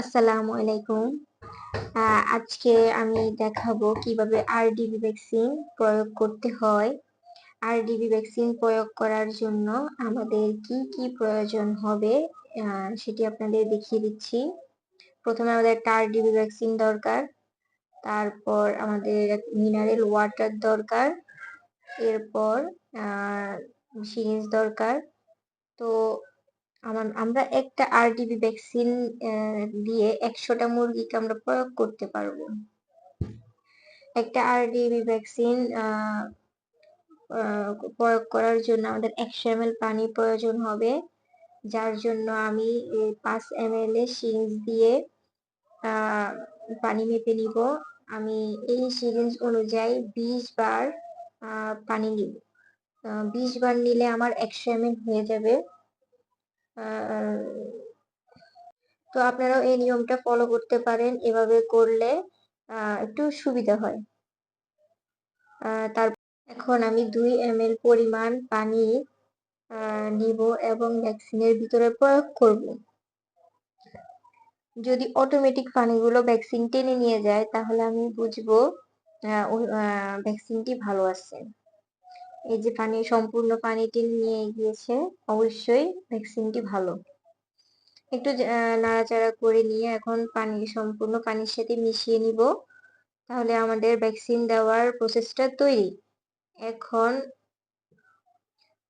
আসসালামু আলাইকুম। আজকে আমি দেখাবো কীভাবে আরডিবি ভ্যাকসিন প্রয়োগ করতে হয়। আরডিবি ভ্যাকসিন প্রয়োগ করার জন্য আমাদের কি কি প্রয়োজন হবে সেটি আপনাদের দেখিয়ে দিচ্ছি। প্রথমে আমাদের একটা আরডিবি ভ্যাকসিন দরকার, তারপর আমাদের মিনারেল ওয়াটার দরকার, এরপর সিরিঞ্জ দরকার। তো আমার, আমরা একটা আরডিবি ভ্যাকসিন দিয়ে একশোটা মুরগিকে আমরা প্রয়োগ করতে পারব। একটা আরডিবি ভ্যাকসিন প্রয়োগ করার জন্য আমাদের একশো এম পানি প্রয়োজন হবে, যার জন্য আমি পাঁচ এম এল এর সিরিঞ্জ দিয়ে পানি মেপে নিব। আমি এই সিরিঞ্জ অনুযায়ী বিশ বার পানি নিব। বিশ বার নিলে আমার একশো এম হয়ে যাবে। তো আপনারাও এই নিয়মটা ফলো করতে পারেন, এভাবে করলে একটু সুবিধা হয়। তার এখন আমি দুই এম পরিমাণ পানি নিব এবং ভ্যাকসিনের ভিতরে প্রয়োগ করব। যদি অটোমেটিক পানিগুলো ভ্যাকসিন টেনে নিয়ে যায়, তাহলে আমি বুঝব ভ্যাকসিনটি ভালো আছে। এই যে পানি, সম্পূর্ণ পানি টেনে নিয়ে গিয়েছে অবশ্যই ভ্যাকসিনটি ভালো। একটু নাড়াচাড়া করে নিয়ে এখন পানি, সম্পূর্ণ পানির সাথে মিশিয়ে নিব। তাহলে আমাদের ভ্যাকসিন দেওয়ার প্রসেসটা তৈরি। এখন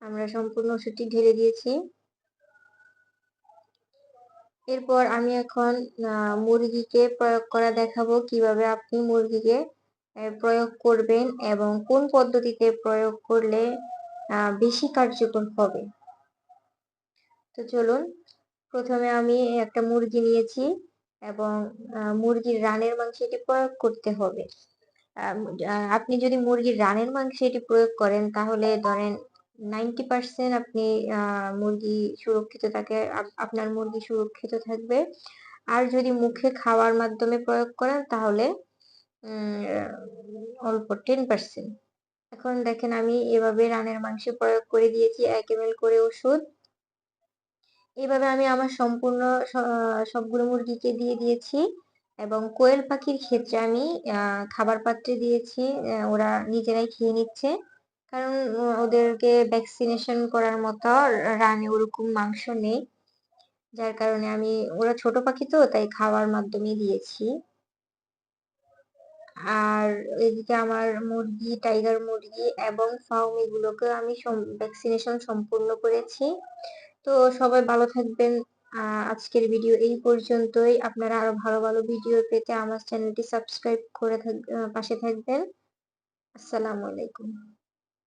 আমরা সম্পূর্ণ ওষুধটি ঢেলে দিয়েছি। এরপর আমি এখন মুরগিকে প্রয়োগ করা দেখাবো। কীভাবে আপনি মুরগিকে প্রয়োগ করবেন এবং কোন পদ্ধতিতে প্রয়োগ করলে বেশি কার্যকর হবে? তো চলুন, প্রথমে আমি একটা মুরগি নিয়েছি এবং মুরগির রানের মাংস এটি প্রয়োগ করতে হবে। আপনি যদি মুরগির রানের মাংস এটি প্রয়োগ করেন, তাহলে ধরেন নাইনটি পার্সেন্ট আপনি মুরগি সুরক্ষিত থাকে আপনার মুরগি সুরক্ষিত থাকবে। আর যদি মুখে খাওয়ার মাধ্যমে প্রয়োগ করেন, তাহলে অল্প টেন পার্সেন্ট এখন দেখেন আমি এভাবে রানের মাংসে প্রয়োগ করে দিয়েছি, এক এম করে ওষুধ। এভাবে আমি আমার সম্পূর্ণ সবগুলো মুরগিকে দিয়ে দিয়েছি এবং কোয়েল পাখির ক্ষেত্রে আমি খাবার পাত্রে দিয়েছি ওরা নিজেরাই খেয়ে নিচ্ছে। কারণ ওদেরকে ভ্যাকসিনেশন করার মতো রানে ওরকম মাংস নেই। যার কারণে আমি, ওরা ছোট পাখি তো, তাই খাওয়ার মাধ্যমে দিয়েছি। আর এদিকে আমার মুরগি টাইগার মুরগি এবং ফাউমি গুলোকে আমি ভ্যাকসিনেশন সম্পূর্ণ করেছি। তো সবাই ভালো থাকবেন। আজকের ভিডিও এই পর্যন্তই। আপনারা আরও ভালো ভালো ভিডিও পেতে আমার চ্যানেলটি সাবস্ক্রাইব করে পাশে থাকবেন। আসসালামু আলাইকুম।